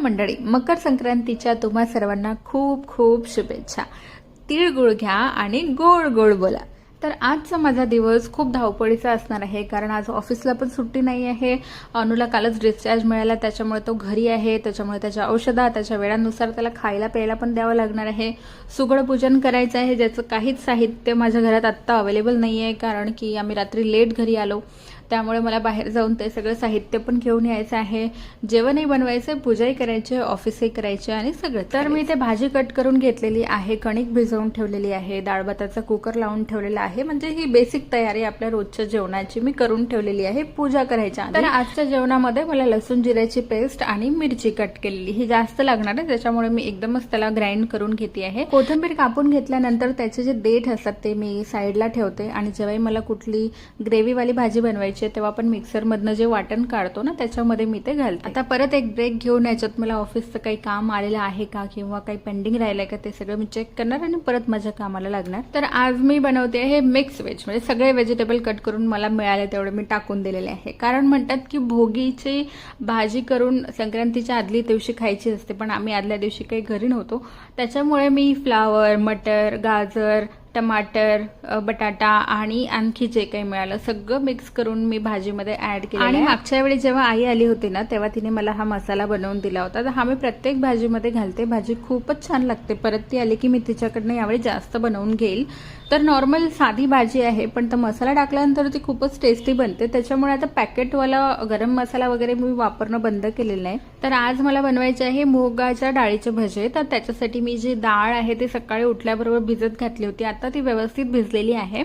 मंडळी मकर संक्रांतीच्या तुम्हा सर्वांना खूप खूप शुभेच्छा. तिळगुळ घ्या आणि गोड गोड बोला. तर आजचा माझा दिवस खूप धावपळीचा असणार आहे कारण आज ऑफिसला पण सुट्टी नाही आहे. अनुला कालच डिस्चार्ज मिळाला त्याच्यामुळे तो घरी आहे त्याच्यामुळे त्याच्या औषधा त्याच्या वेळानुसार त्याला खायला प्यायला पण द्यावं लागणार आहे. सुगड पूजन करायचं आहे ज्याचं काहीच साहित्य माझ्या घरात आत्ता अवेलेबल नाही आहे कारण की आम्ही रात्री लेट घरी आलो. त्यामुळे मला बाहेर जाऊन ते सगळं साहित्य पण घेऊन यायचं आहे. जेवणही बनवायचं पूजाही करायची ऑफिसही करायचे आणि सगळं. तर मी ते भाजी कट करून घेतलेली आहे कणिक भिजवून ठेवलेली आहे डाळ भाताचा कुकर लावून ठेवलेला आहे. म्हणजे ही बेसिक तयारी आपल्या रोजच्या जेवणाची मी करून ठेवलेली आहे पूजा करायच्या तर आजच्या जेवणामध्ये मला लसूण जिऱ्याची पेस्ट आणि मिरची कट केलेली. ही जास्त लागणार आहे त्याच्यामुळे मी एकदमच त्याला ग्राइंड करून घेते आहे. कोथिंबीर कापून घेतल्यानंतर त्याचे जे देठ असतात ते मी साईडला ठेवते आणि जेव्हाही मला कुठली ग्रेव्हीवाली भाजी बनवायची आहे तेव्हा आपण मिक्सरमधनं जे वाटण काढतो ना त्याच्यामध्ये मी ते घालते. आता परत एक ब्रेक घेऊन याच्यात मला ऑफिसचं काही काम आलेलं आहे का किंवा काही पेंडिंग राहिलंय का ते सगळं मी चेक करणार आणि परत माझ्या कामाला लागणार. तर आज मी बनवते हे मिक्स व्हेज म्हणजे सगळे व्हेजिटेबल कट करून मला मिळाले तेवढे मी टाकून दिलेले आहे. कारण म्हणतात की भोगीची भाजी करून संक्रांतीच्या आदली दिवशी खायची असते पण आम्ही आदल्या दिवशी काही घरी नव्हतो. त्याच्यामुळे मी फ्लावर मटर गाजर टमाटर बटाटा आणि आणखी जे काही मिळालं सगळं मिक्स करून मी भाजीमध्ये ऍड केलं आणि मागच्या वेळी जेव्हा आई आली होती ना तेव्हा तिने मला हा मसाला बनवून दिला होता. तर हा मी प्रत्येक भाजीमध्ये घालते. भाजी खूपच छान लागते. परत ती आली की मी तिच्याकडनं यावेळी जास्त बनवून घेईल. तर नॉर्मल साधी भाजी आहे पण तर मसाला टाकल्यानंतर ती खूपच टेस्टी बनते. त्याच्यामुळे आता पॅकेटवाला गरम मसाला वगैरे मी वापरणं बंद केलेलं आहे तर आज मला बनवायचे आहे मुगाच्या डाळीचे भजे. तर त्याच्यासाठी मी जी डाळ आहे ती सकाळी उठल्याबरोबर भिजत घातली होती. आता ती व्यवस्थित भिजलेली आहे.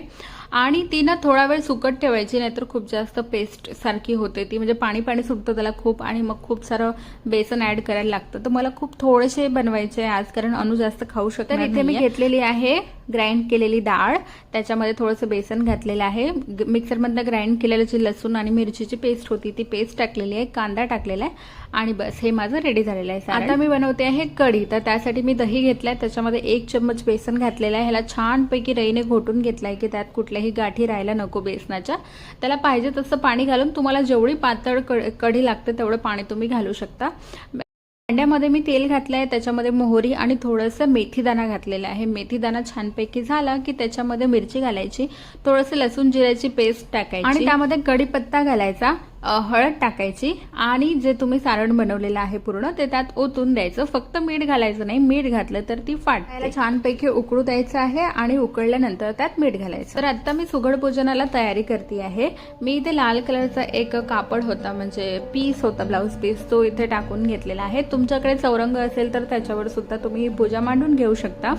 आणि ती ना थोडा वेळ सुकट ठेवायची नाहीतर खूप जास्त पेस्ट सारखी होते ती. म्हणजे पाणी पाणी सुटतं त्याला खूप आणि मग खूप सारं बेसन ऍड करायला लागतं. तर मला खूप थोडेसे बनवायचे आहे आज कारण अनु जास्त खाऊ शकत तर इथे मी घेतलेली आहे ग्राइंड केलेली डाळ. त्याच्यामध्ये थोडंसं बेसन घातलेलं आहे. मिक्सरमधनं ग्राइंड केलेलं जी लसूण आणि मिरचीची पेस्ट होती ती पेस्ट टाकलेली आहे. कांदा टाकलेला आहे. आणि बस हे माझं रेडी झालेलं आहे आता मी बनवते आहे कढी. तर त्यासाठी मी दही घेतलाय. त्याच्यामध्ये एक चम्मच बेसन घातलेलं आहे. ह्याला छानपैकी रईने घोटून घेतलाय की त्यात कुठल्याही गाठी राहायला नको बेसनाच्या. त्याला पाहिजे तसं पाणी घालून तुम्हाला जेवढी पातळ कढी लागते तेवढं पाणी तुम्ही घालू शकता. भांड्यामध्ये मी तेल घातलंय त्याच्यामध्ये मोहरी आणि थोडंसं मेथीदाणा घातलेला आहे. मेथीदाणा छानपैकी झाला की त्याच्यामध्ये मिरची घालायची थोडंसं लसूण जिऱ्याची पेस्ट टाकायची. आणि त्यामध्ये कढीपत्ता घालायचा. हळद टाकायची आणि जे तुम्ही सारण बनवलेलं आहे पूर्ण ते त्यात ओतून द्यायचं. फक्त मीठ घालायचं नाही. मीठ घातलं तर ती फाटायला छानपैकी उकळू द्यायचं आहे आणि उकळल्यानंतर त्यात मीठ घालायचं. तर आता मी सुगड पूजनाला तयारी करते आहे. मी इथे लाल कलरचा एक कापड होता म्हणजे पीस होता ब्लाऊज पीस तो इथे टाकून घेतलेला आहे. तुमच्याकडे चौरंग असेल तर त्याच्यावर सुद्धा तुम्ही पूजा मांडून घेऊ शकता.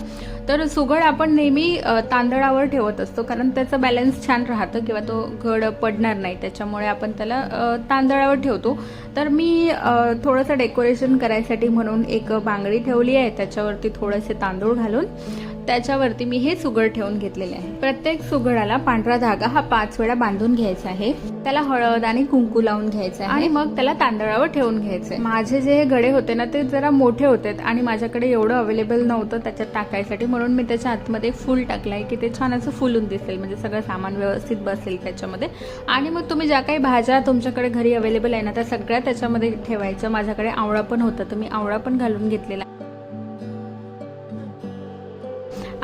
तर सुगड आपण नेहमी तांदळावर ठेवत असतो कारण त्याचं बॅलन्स छान राहतं किंवा तो घड पडणार नाही. त्याच्यामुळे आपण त्याला तांदळावर ठेवतो. तर मी थोडंसं डेकोरेशन करायसाठी म्हणून एक बांगडी ठेवली आहे. त्याच्यावरती थोडेसे तांदूळ घालून त्याच्यावरती मी हे सुगड ठेवून घेतलेले आहे. प्रत्येक सुगडाला पांढरा धागा हा पाच वेळा बांधून घ्यायचा आहे. त्याला हळद आणि कुंकू लावून घ्यायचा आहे. आणि मग त्याला तांदळावर ठेवून घ्यायचे माझे जे हे गडे होते ना ते जरा मोठे होते आणि माझ्याकडे एवढं अवेलेबल नव्हतं त्याच्यात टाकायसाठी. म्हणून मी त्याच्या आतमध्ये फुल टाकलाय की ते छान असं फुलून दिसेल. म्हणजे सगळं सामान व्यवस्थित बसेल त्याच्यामध्ये. आणि मग तुम्ही ज्या काही भाज्या तुमच्याकडे घरी अवेलेबल आहे ना त्या सगळ्या त्याच्यामध्ये ठेवायच्या माझ्याकडे आवळा पण होता तर मी आवळा पण घालून घेतलेला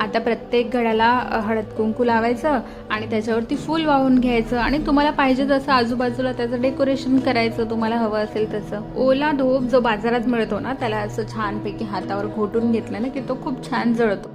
आता प्रत्येक घड्याला हळद कुंकू लावायचं आणि त्याच्यावरती फूल वाहून घ्यायचं आणि तुम्हाला पाहिजे तसं आजूबाजूला त्याचं डेकोरेशन करायचं तुम्हाला हवं असेल तसं. ओला धोप जो बाजारात मिळतो ना त्याला असं छानपैकी हातावर घोटून घेतलं ना की तो खूप छान जळतो.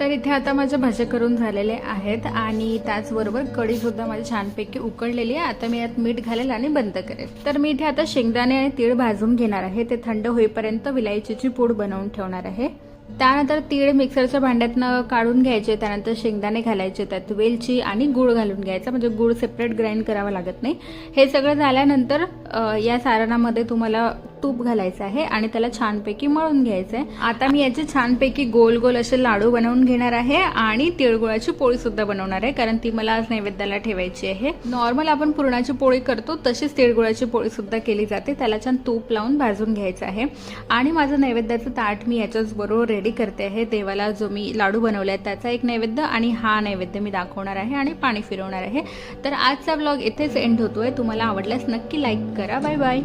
तर इथे आता माझ्या भजे करून झालेले आहेत आणि त्याचबरोबर कढी सुद्धा माझी छानपैकी उकळलेली आहे. आता मी यात मीठ घालेल आणि बंद करेल. तर मी इथे आता शेंगदाणे आणि तीळ भाजून घेणार आहे. ते थंड होईपर्यंत विलायचीची पूड बनवून ठेवणार आहे. त्यानंतर तीळ मिक्सरच्या भांड्यातनं काढून घ्यायचे त्यानंतर शेंगदाणे घालायचे त्यात वेलची आणि गुळ घालून घ्यायचा म्हणजे गुळ सेपरेट ग्राइंड करावा लागत नाही. हे सगळं झाल्यानंतर या सारणामध्ये तुम्हाला तूप घालायचं आहे आणि त्याला छानपैकी मळून घ्यायचं आहे. आता मी याचे छानपैकी गोल गोल असे लाडू बनवून घेणार आहे आणि तिळगुळाची पोळी सुद्धा बनवणार आहे कारण ती मला आज नैवेद्याला ठेवायची आहे. नॉर्मल आपण पुरणाची पोळी करतो तशीच तिळगुळाची पोळी सुद्धा केली जाते. त्याला छान तूप लावून भाजून घ्यायचं आहे. आणि माझं नैवेद्याचं ताट मी याच्याच बरोबर रेडी करते आहे. देवाला जो मी लाडू बनवला आहे त्याचा एक नैवेद्य आणि हा नैवेद्य मी दाखवणार आहे आणि पाणी फिरवणार आहे. तर आजचा ब्लॉग इथेच एंड होतोय. तुम्हाला आवडल्यास नक्की लाईक करा. Bye bye